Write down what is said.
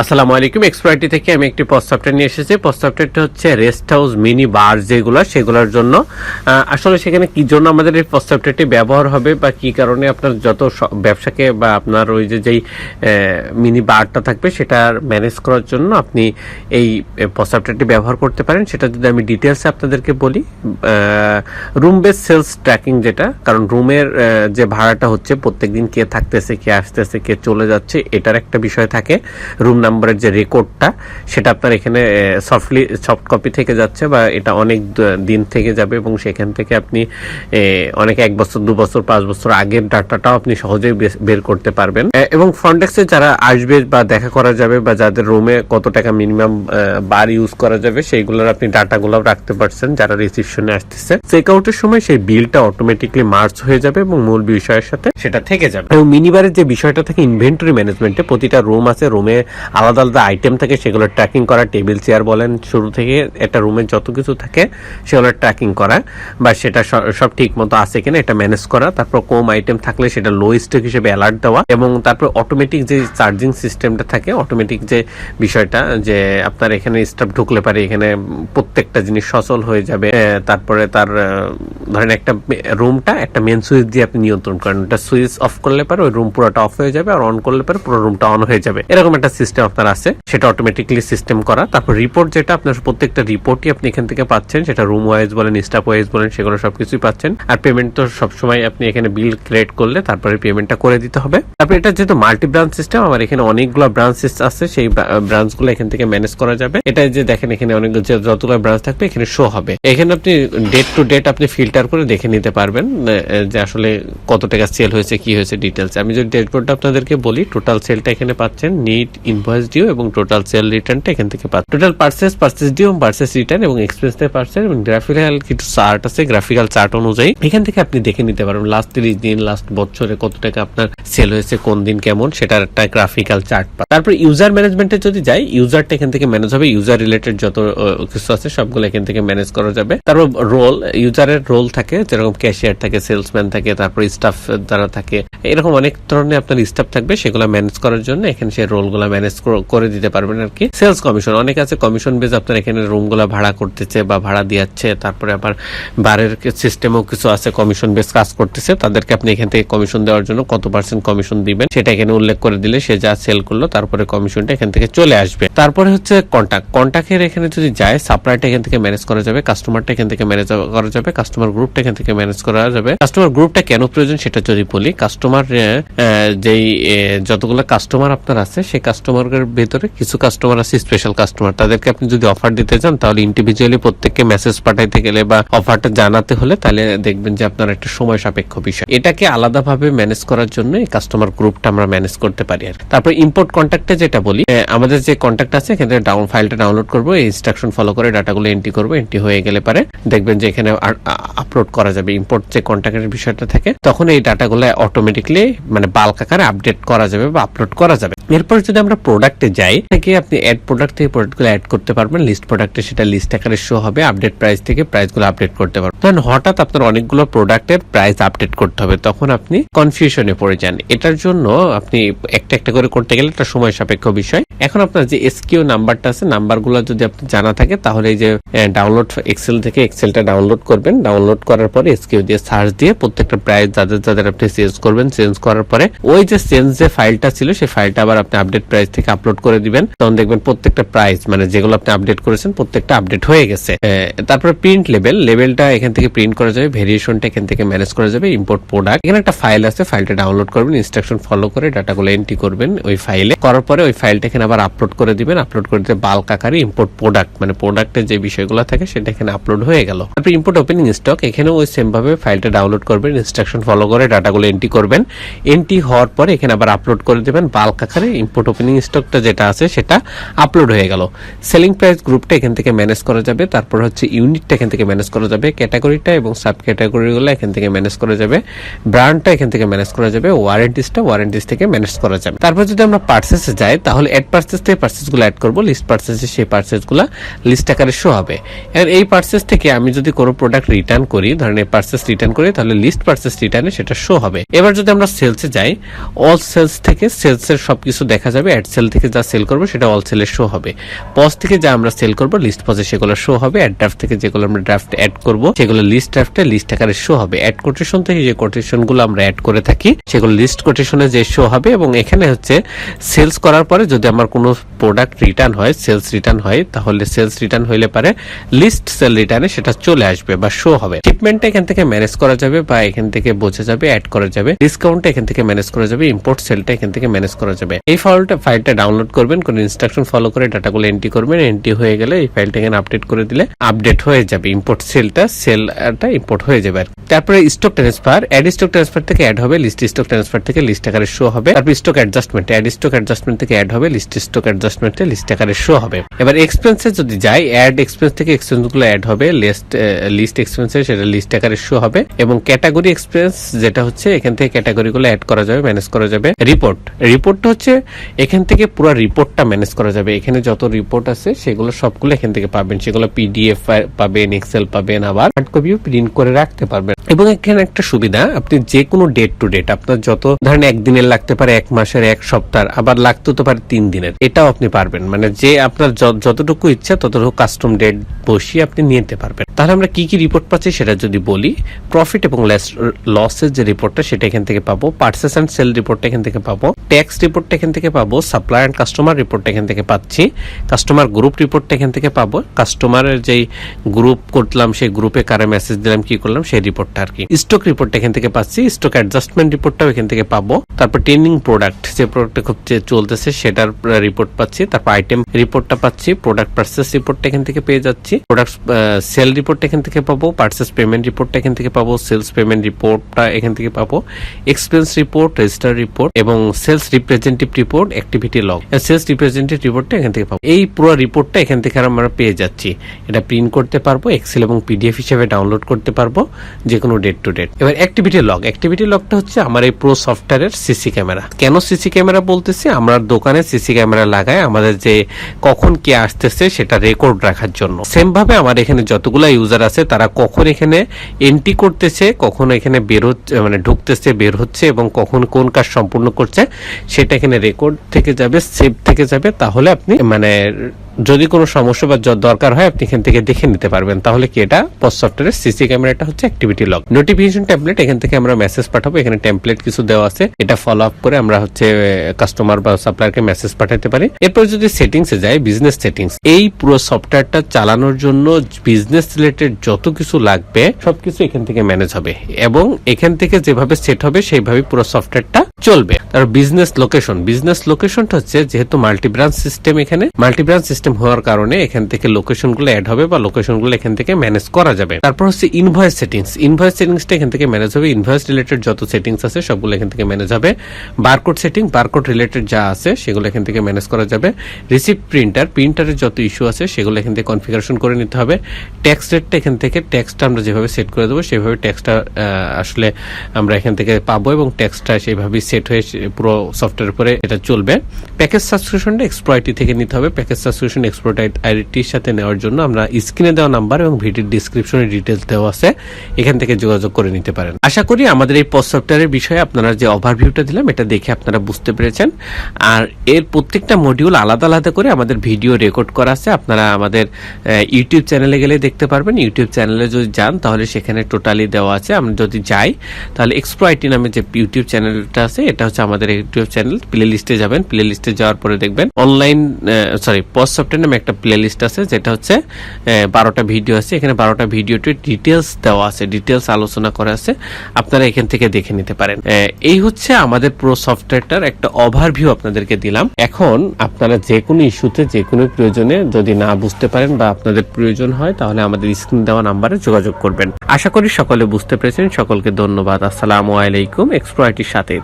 আসসালামু আলাইকুম এক্সপার্টি থেকে আমি একটি প্রস্তাবটা নিয়ে এসেছি। প্রস্তাবটা হচ্ছে রেস্ট হাউস মিনি বার যেগুলো, সেগুলোর জন্য আসলে সেখানে কি জন্য আমাদের এই প্রস্তাবটাটি ব্যবহার হবে বা কি কারণে আপনার যত ব্যবসাকে বা আপনার ওই যে যেই মিনি বারটা থাকবে সেটা ম্যানেজ করার জন্য আপনি এই প্রস্তাবটাটি ব্যবহার করতে পারেন। সেটা যদি আমি ডিটেলসে আপনাদেরকে বলি রুম বেস সেলস ট্র্যাকিং যেটা, কারণ রুমের যে ভাড়াটা হচ্ছে প্রত্যেকদিন কে থাকতেছে, কে আসতেছে, কে চলে যাচ্ছে, এটার একটা বিষয় থাকে। রুম নাম্বারের যে রেকর্ডটা, সেটা আপনার এখানে সফটলি সফট কপি থেকে যাচ্ছে বা এটা অনেক দিন থেকে যাবে এবং সেখান থেকে আপনি অনেক এক বছর, দু বছর, পাঁচ বছর আগের ডাটাটাও আপনি সহজেই বের করতে পারবেন। এবং ফ্রন্টেক্সে যারা আসবে বা দেখা করা যাবে বা যাদের রুমে কত টাকা মিনিমাম বার ইউজ করা যাবে, সেইগুলোর আপনি ডাটাগুলো রাখতে পারছেন যারা রিসিপশনে আসতেছে। চেক আউটের সময় সেই বিলটা অটোমেটিকলি মার্চ হয়ে যাবে এবং মূল বিষয়ের সাথে সেটা থেকে যাবে। এবং মিনিবারের যে বিষয়টা থাকে ইনভেন্টরি ম্যানেজমেন্টে প্রতিটা রুম আছে রুমে আলাদা আলাদা আইটেম থাকে, সেগুলো ট্র্যাকিং করা টেবিল চেয়ার বলেন, শুরু থেকে একটা রুমে যত কিছু থাকে, সেগুলো ট্র্যাকিং করা, বা সেটা সব ঠিক মতো আছে কিনা এটা ম্যানেজ করা, তারপর কম আইটেম থাকলে সেটা লো স্টক হিসেবে অ্যালার্ট দেওয়া, এবং তারপর অটোমেটিক যে চার্জিং সিস্টেমটা থাকে অটোমেটিক যে বিষয়টা, যে আপনার এখানে স্টাফ ঢুকলে পারে, এখানে প্রত্যেকটা জিনিস সচল হয়ে যাবে তারপরে তার ধরেন একটা রুমটা একটা মেন সুইচ দিয়ে আপনি নিয়ন্ত্রণ করেন, ওটা সুইচ অফ করলে পারে, ওই রুম পুরোটা অফ হয়ে যাবে, আর অন করলে পারে, পুরো রুমটা অন হয়ে যাবে, এরকম একটা সিস্টেম আপনার আছে, সেটা অটোমেটিকলি সিস্টেম করা। তারপর রিপোর্ট যেটা, আপনার প্রত্যেকটা রিপোর্টই আপনি এখান থেকে পাচ্ছেন, সেটা রুম ওয়াইজ বলেন স্টাফ ওয়াইজ বলেন, সেগুলো সবকিছুই পাচ্ছেন। আর পেমেন্ট তো সবসময় আপনি এখানে বিল ক্রিয়েট করলে তারপরে পেমেন্টটা করে দিতে হবে। তারপর এটা যেহেতু মাল্টি ব্রাঞ্চ সিস্টেম আমার এখানে অনেকগুলো ব্রাঞ্চেস আছে, সেই ব্রাঞ্চগুলো এখান থেকে ম্যানেজ করা যাবে। এটা যে দেখেন, এখানে অনেক যতগুলো ব্রাঞ্চ থাকবে, এখানে শো হবে। এখানে আপনি ডেট টু ডেট আপনি ফিল্টার করে দেখে নিতে পারবেন যে আসলে কত টাকা সেল হয়েছে, কি হয়েছে ডিটেলস আমি যদি ড্যাশবোর্ডটা আপনাদেরকে বলি টোটাল সেলটা এখানে পাচ্ছেন নিট ইনভয়েস ডিউ এবং টোটাল সেল রিটার্নটা এখান থেকে পাচ্ছেন টোটাল পার্সেস পার্সেস এবং পার্সেস রিটার্ন এবং এক্সপেন্স পার্সেস এবং গ্রাফিক্যাল কিছু চার্ট আছে গ্রাফিক্যাল চার্ট অনুযায়ী। এখান থেকে আপনি দেখে নিতে পারবেন লাস্ট তিরিশ দিন লাস্ট বছরে কত টাকা আপনার সেল হয়েছে, কোন দিন কেমন, সেটার একটা গ্রাফিক্যাল চার্ট তারপর ইউজার ম্যানেজমেন্টে যদি যাই ইউজারটা এখান থেকে ম্যানেজ হবে ইউজার রিলেটেড যত কিছু আছে, সবগুলো এখান থেকে ম্যানেজ করা যাবে। তারপর রোল ইউজারের রোল থাকে, যেরকম ক্যাশিয়ার থাকে সেলসম্যান থাকে, তারপর স্টাফ যারা থাকে, এরকম অনেক ধরনের আপনার স্টাফ থাকবে, সেগুলো ম্যানেজ করার জন্য এখানে সেই রোলগুলো ম্যানেজ করে দিতে পারবেন আর কি। Sales commission. অনেক আছে কমিশন বেজ আপনার এখানে রুমগুলো ভাড়া করতেছে বা ভাড়া দিয়াচ্ছে, তারপরে আবার বারের সিস্টেমও কিছু আছে কমিশন বেস কাজ করতেছে, তাদেরকে আপনি এখান থেকে কমিশন দেওয়ার জন্য কত পার্সেন্ট কমিশন দিবেন, সেটা এখানে উল্লেখ করে দিলে সে যা সেল করল, তারপরে কমিশনটা এখান থেকে চলে আসবে। তারপরে হচ্ছে কন্ট্যাক্ট কন্ট্যাক্টের এখানে যদি যায় সাপ্লাইটা এখান থেকে ম্যানেজ করা যাবে কাস্টমারটা এখান থেকে ম্যানেজ করা যাবে কাস্টমার গ্রুপটা এখান থেকে ম্যানেজ করা যাবে। কাস্টমার গ্রুপটা কেন প্রয়োজন সেটা যদি বলি কাস্টমার যেই যতগুলো কাস্টমার আপনার আছে, সেই কাস্টমারের ভেতরে কিছু কাস্টমার আছে স্পেশাল কাস্টমার তাদেরকে আপনি যদি অফার দিতে চান, তাহলে ইন্ডিভিজুয়ালি প্রত্যেককে মেসেজ পাঠাইতে গেলে বা অফারটা জানাতে হলে তাহলে দেখবেন যে আপনার একটা সময় সাপেক্ষ বিষয়। এটাকে আলাদাভাবে ম্যানেজ করার জন্য এই কাস্টমার গ্রুপটা আমরা ম্যানেজ করতে পারি আর তারপর ইম্পোর্ট কন্ট্যাক্টে যেটা বলি আমাদের যে কন্ট্যাক্ট আছে, এখান ডাউন ফাইলটা ডাউনলোড করব ইনস্ট্রাকশন ফলো করে ডাটাগুলো এন্ট্রি করব এন্ট্রি হয়ে গেলে পারে দেখবেন যে এখানে আপলোড করা যাবে। ইম্পোর্ট যে কন্ট্যাক্টের বিষয়টা থাকে, তখন এই ডাটাগুলো অটোমেটিকলি মানে বাল্ক আকারে আপডেট করা যাবে বা আপলোড করা যাবে। এরপর যদি আমরা প্রোডাক্টে যাই থেকে আপনি অ্যাড প্রোডাক্ট থেকে প্রোডাক্টগুলো অ্যাড করতে পারবেন। লিস্ট প্রোডাক্টে সেটা লিস্ট আকারে শো হবে আপডেট প্রাইস থেকে প্রাইসগুলো আপডেট করতে পারবেন। তখন হঠাৎ আপনার অনেকগুলো প্রোডাক্টের প্রাইস আপডেট করতে হবে, তখন আপনি কনফিউশনে পড়ে যান। এটার জন্য আপনি একটা একটা করে করতে গেলে একটা সময় সাপেক্ষ বিষয়। এখন আপনার যে এসকিউ নাম্বারটা আছে, নাম্বারগুলো যদি আপনি জানা থাকে, তাহলে এই যে ডাউনলোড এক্সেল থেকে এক্সেলটা ডাউনলোড করবেন। ডাউনলোড করার পরে এসকিউ দিয়ে সার্চ দিয়ে প্রত্যেকটা প্রাইস যাদের যাদের আপনি চেঞ্জ করবেন চেঞ্জ করার পরে ওই যে চেঞ্জ যে ফাইলটা ছিল, সেই ফাইলটা আবার আপনি আপডেট প্রাইস থেকে আপলোড করে দিবেন, তখন দেখবেন প্রত্যেকটা প্রাইস মানে যেগুলো আপনি আপডেট করেছেন, প্রত্যেকটা আপডেট হয়ে গেছে। তারপরে প্রিন্ট লেভেল লেভেলটা এখান থেকে প্রিন্ট করা যাবে ভেরিয়েশনটা এখান থেকে ম্যানেজ করা যাবে ইম্পোর্ট প্রোডাক্ট এখানে একটা ফাইল আছে ফাইলটা ডাউনলোড করবেন ইনস্ট্রাকশন ফলো করে ডাটাগুলো এন্ট্রি করবেন ওই ফাইলে করার পরে ওই ফাইলটা এখানে আবার আপলোড করে দিবেন আপলোড করে দিয়ে বাল্ক আকারে ইম্পোর্ট প্রোডাক্ট মানে প্রোডাক্টের যে বিষয়গুলো থাকে সেটা এখানে আপলোড হয়ে গেল। তারপর ইম্পোর্ট ওপেনিং স্টক এখানে ওই সেম ভাবে ফাইলটা ডাউনলোড করবেন ইনস্ট্রাকশন ফলো করে ডাটাগুলো এন্ট্রি করবেন। এন্ট্রি হওয়ার পরে এখানে আবার আপলোড করে দেবেন বাল্ক আকারে ইম্পোর্ট ওপেনিং স্টকটা যেটা আছে সেটা আপলোড হয়ে গেল। সেলিং প্রাইস গ্রুপটা এখান থেকে ম্যানেজ করা যাবে। তারপর হচ্ছে ইউনিটটা এখান থেকে ম্যানেজ করা যাবে। ক্যাটাগরিটা এবং সাব ক্যাটাগরিগুলো এখান থেকে ম্যানেজ করা যাবে। ব্র্যান্ডটা এখান থেকে ম্যানেজ করা যাবে। ওয়ারেন্টিসটা ওয়ারেন্টিস থেকে ম্যানেজ করা যাবে। তারপর যদি আমরা পার্সেসে যাই, তাহলে অ্যাড পার্সেস থেকে পার্সেসগুলো অ্যাড করব। লিস্ট পার্সেসে সেই পার্সেসগুলো লিস্ট আকারে শো হবে। এর এই পার্সেস থেকে আমি যদি কোনো প্রোডাক্ট রিটার্ন করি, ধরেন এই পার্সেস রিটার্ন করি, তাহলে লিস্ট পার্সেস রিটার্নে সেটা শো হবে। এবার যদি আমরা সেলসে যাই অল সেলস থেকে সেলসের সবকিছু দেখা যাবে অ্যাড সেল সেল থেকে যা সেল করব সেটা অল সেলের শো হবে। পজ থেকে যা আমরা সেল করব লিস্ট পজে সেগুলো শো হবে। অ্যাড ড্রাফট থেকে যেগুলো আমরা ড্রাফট অ্যাড করব, সেগুলো লিস্ট ড্রাফটে লিস্ট আকারে শো হবে। অ্যাড কোটেশন থেকে যে কোটেশনগুলো আমরা অ্যাড করে থাকি, সেগুলো লিস্ট কোটেশনে যে শো হবে এবং এখানে হচ্ছে সেলস করার পরে যদি আমার কোনো প্রোডাক্ট রিটার্ন হয় সেলস রিটার্ন হয়, তাহলে সেলস রিটার্ন হইলে পারে লিস্ট সেল রিটার্নে সেটা চলে আসবে বা শো হবে। শিপমেন্টটা এখান থেকে ম্যানেজ করা যাবে বা এখান থেকে বোঝা যাবে অ্যাড করা যাবে। ডিসকাউন্টটা এখান থেকে ম্যানেজ করা যাবে ইম্পোর্ট সেলটা এখান থেকে ম্যানেজ করা যাবে। এই ফাইলটা ফাইলটা ডাউনলোড করবেন, কোন ইনস্ট্রাকশন ফলো করে ডাটাগুলো এন্ট্রি করবেন এন্ট্রি হয়ে গেলে এই ফাইলটা এখানে আপডেট করে দিলে আপডেট হয়ে যাবে। ইম্পোর্ট সেলটা সেলটা ইম্পোর্ট হয়ে যাবে আর তারপরে stock transfer add stock transfer থেকে অ্যাড হবে লিস্ট স্টক ট্রান্সফার থেকে লিস্ট আকারে শো হবে। তারপর stock adjustment add stock adjustment থেকে অ্যাড হবে লিস্ট স্টক অ্যাডজাস্টমেন্টে লিস্ট আকারে শো হবে। এবার এক্সপেন্সে যদি যাই অ্যাড এক্সপেন্স থেকে এক্সপেন্সগুলো অ্যাড হবে লিস্ট লিস্ট এক্সপেন্সে সেটা লিস্ট আকারে শো হবে এবং ক্যাটাগরি এক্সপেন্স যেটা হচ্ছে, এখান থেকে ক্যাটাগরি গুলো অ্যাড করা যাবে ম্যানেজ করা যাবে। রিপোর্ট রিপোর্টটা হচ্ছে এখান থেকে পুরো রিপোর্টটা ম্যানেজ করা যাবে। এখানে যত রিপোর্ট আছে, সেগুলো সবগুলো এখান থেকে পাবেন। সেগুলো পিডিএফ পাবেন এক্সেল পাবেন আবার হার্ড কপিও প্রিন্ট করে রাখতে পারবেন। এবং এখানে একটা সুবিধা, আপনি যে কোনো ডেট টু ডেট আপনার যত, ধরেন একদিনের লাগতে পারে এক মাসের, এক সপ্তাহ আবার লাগতে তো পারে তিন দিনের, এটাও আপনি পারবেন। মানে যে আপনার যতটুকু ইচ্ছা, ততটুকু কাস্টম ডেট বসিয়ে আপনি নিতে পারবেন। তাহলে আমরা কি কি রিপোর্ট পাচ্ছি সেটা যদি বলি প্রফিট এবং লসের যে রিপোর্টটা সেটা এখান থেকে পাবো। পার্সেস অ্যান্ড সেল রিপোর্টটা এখান থেকে পাবো। ট্যাক্স রিপোর্টটা এখান থেকে পাবো। সাপ্লাই অ্যান্ড কাস্টমার রিপোর্টটা এখান থেকে পাচ্ছি। কাস্টমার গ্রুপ রিপোর্টটা এখান থেকে পাবো। কাস্টমারের যেই গ্রুপ করলাম, সেই গ্রুপে কারে মেসেজ দিলাম, কি করলাম, সেই রিপোর্টটা আর কি। স্টক রিপোর্টটা এখান থেকে পাচ্ছি। স্টক অ্যাডজাস্টমেন্ট রিপোর্টটাও এখান থেকে পাবো। তারপর ট্রেনিং প্রোডাক্ট যে প্রোডাক্টটা খুব চলতেছে, সেটার রিপোর্ট পাচ্ছি। তারপর আইটেম রিপোর্টটা পাচ্ছি। প্রোডাক্ট পার্সেস রিপোর্টটা এখান থেকে পেয়ে যাচ্ছি। প্রোডাক্ট সেল রিপোর্টটা এখান থেকে পাবো। পার্সেস পেমেন্ট রিপোর্টটা এখান থেকে পাবো। সেলস পেমেন্ট রিপোর্টটা এখান থেকে পাবো। এক্সপেন্স রিপোর্ট রেজিস্টার রিপোর্ট এবং sales representative report activity log sales representative রিপোর্টটা এখান থেকে পাবো। এই পুরো রিপোর্টটা এখান থেকে আমরা পেয়ে যাচ্ছি। এটা প্রিন্ট করতে পারব এক্সেল এবং পিডিএফ হিসেবে ডাউনলোড করতে পারব যে কোনো ডেট টু ডেট এবার অ্যাক্টিভিটি লগ অ্যাক্টিভিটি লগটা হচ্ছে আমার এই প্রো সফটওয়্যারের সিসি ক্যামেরা কেন সিসি ক্যামেরা বলতেছি? আমরা দোকানে সিসি ক্যামেরা লাগাই আমাদের যে কখন কে আসতেছে সেটা রেকর্ড রাখার জন্য। সেম ভাবে আমার এখানে যতগুলা ইউজার আছে, তারা কখন এখানে এন্ট্রি করতেছে, কখন এখানে বের হচ্ছে মানে ঢুকতেছে, বের হচ্ছে এবং কখন কোন কাজ সম্পূর্ণ করছে, সেটা এখানে রেকর্ড থেকে যাবে সেভ থেকে যাবে, তাহলে আপনি মানে যদি কোনো সমস্যা বা দরকার হয়, আপনি এখান থেকে দেখে নিতে পারবেন। তাহলে কি এটা? পোস্ট সফটওয়্যারের সিসি ক্যামেরাটা হচ্ছে অ্যাক্টিভিটি লগ নোটিফিকেশন ট্যাবলেট এখান থেকে আমরা মেসেজ পাঠাবো। এখানে টেমপ্লেট কিছু দেওয়া আছে। এটা ফলো আপ করে আমরা হচ্ছে কাস্টমার বা সাপ্লায়ারকে মেসেজ পাঠাতে পারি। এরপর যদি সেটিংস এ যাই বিজনেস সেটিংস এই পুরো সফটওয়্যারটা চালানোর জন্য বিজনেস রিলেটেড যত কিছু লাগবে, সবকিছু এখান থেকে ম্যানেজ হবে। এবং এখান থেকে যেভাবে সেট হবে, সেইভাবে পুরো সফটওয়্যারটা চলবে। তার বিজনেস লোকেশন বিজনেস লোকেশনটা হচ্ছে যেহেতু মাল্টি ব্রাঞ্চ সিস্টেম এখানে মাল্টি ব্রাঞ্চ সিস্টেম হওয়ার কারণে এখান থেকে লোকেশনগুলো অ্যাড হবে বা লোকেশনগুলো এখান থেকে ম্যানেজ করা যাবে। তারপর হচ্ছে ইনভয়েস সেটিংস ইনভয়েস সেটিংসটা এখান থেকে ম্যানেজ হবে। ইনভয়েস রিলেটেড যত সেটিংস আছে সবগুলো এখান থেকে ম্যানেজ হবে। বারকোড সেটিং বারকোড রিলেটেড যা আছে সেগুলো এখান থেকে ম্যানেজ করা যাবে। রিসিপ্ট প্রিন্টার প্রিন্টারের যত ইস্যু আছে সেগুলো এখান থেকে কনফিগারেশন করে নিতে হবে। ট্যাক্স রেটটা এখান থেকে ট্যাক্সটা আমরা যেভাবে সেট করে দেবো, সেভাবে ট্যাক্সটা আসলে আমরা এখান থেকে পাবো এবং ট্যাক্সটা সেইভাবেই সেট হয়ে পুরো সফটওয়্যার উপরে এটা চলবে। প্যাকেজ সাবস্ক্রিপশনটা এক্সপ্লয়টি থেকে নিতে হবে। প্যাকেজ সাবস্ক্রিপশন এক্সপ্লয়েট আইডিটির সাথে নেওয়ার জন্য আমরা স্ক্রিনে দেওয়া নাম্বার এবং ভিডিওর ডিসক্রিপশনে ডিটেলস দেওয়া আছে। এখান থেকে যোগাযোগ করে নিতে পারেন। আশা করি আমাদের এই পোস্ট সফটওয়্যারের বিষয়ে আপনারা যে ওভারভিউটা দিলাম, এটা দেখে আপনারা বুঝতে পেরেছেন। আর এর প্রত্যেকটা মডিউল আলাদা আলাদা করে আমাদের ভিডিও রেকর্ড করা আছে। আপনারা আমাদের ইউটিউব চ্যানেলে গেলে দেখতে পারবেন। ইউটিউব চ্যানেলে যদি যান, তাহলে সেখানে টোটালি দেওয়া আছে। আমরা যদি যাই, তাহলে এক্সপ্লয়টি নামে যে ইউটিউব চ্যানেলটা এটা হচ্ছে আমাদের ইউটিউব চ্যানেল প্লে লিস্টে যাবেন প্লে লিস্টে যাওয়ার পরে দেখবেন অনলাইন সরি পোস্ট সফটওয়্যার নামে একটা প্লে লিস্ট আছে, যেটা হচ্ছে বারোটা ভিডিও আছে, এখানে বারোটা ভিডিওতে ডিটেলস দেওয়া আছে ডিটেলস আলোচনা করা আছে, আপনারা এখান থেকে দেখে নিতে পারেন। এই হচ্ছে আমাদের পুরো সফটওয়্যারটার একটা ওভারভিউ আপনাদেরকে দিলাম। এখন আপনারা যে কোনো ইস্যুতে, যে কোনো প্রয়োজনে যদি না বুঝতে পারেন বা আপনাদের প্রয়োজন হয়, তাহলে আমাদের স্ক্রিন দেওয়া নাম্বারে যোগাযোগ করবেন। আশা করি সকলে বুঝতে পেরেছেন। সকলকে ধন্যবাদ। আসসালামু আলাইকুম। এক্সপ্রয়টির সাথে